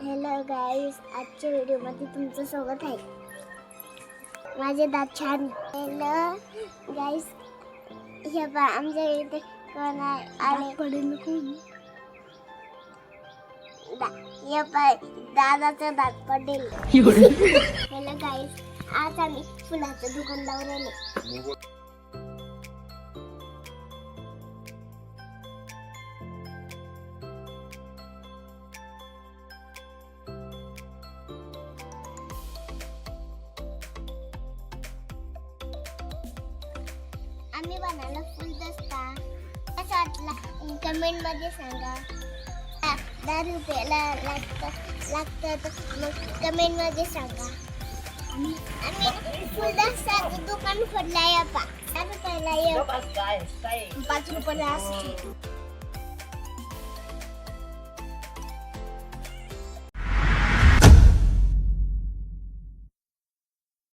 Hello गाईस आजच्या व्हिडिओमध्ये तुमचं स्वागत आहे. माझे दात छान हॅलो गाईस हे पा आमच्या इथे कोण आहे? आले पडेल हे पाय दादाचं दात पडेल. हॅलो गाईस आज आम्ही फुलाचं दुकान लावून आम्ही बनवलं फुलदस्ता कसा वाटला. कमेंटमध्ये सांगा. दहा रुपयाला लागतं लागतं तर मग कमेंटमध्ये सांगा. आम्ही फुलदस्ताचं दुकान खोललं आहे पा दहा रुपयाला एक. पाच रुपयाला असते.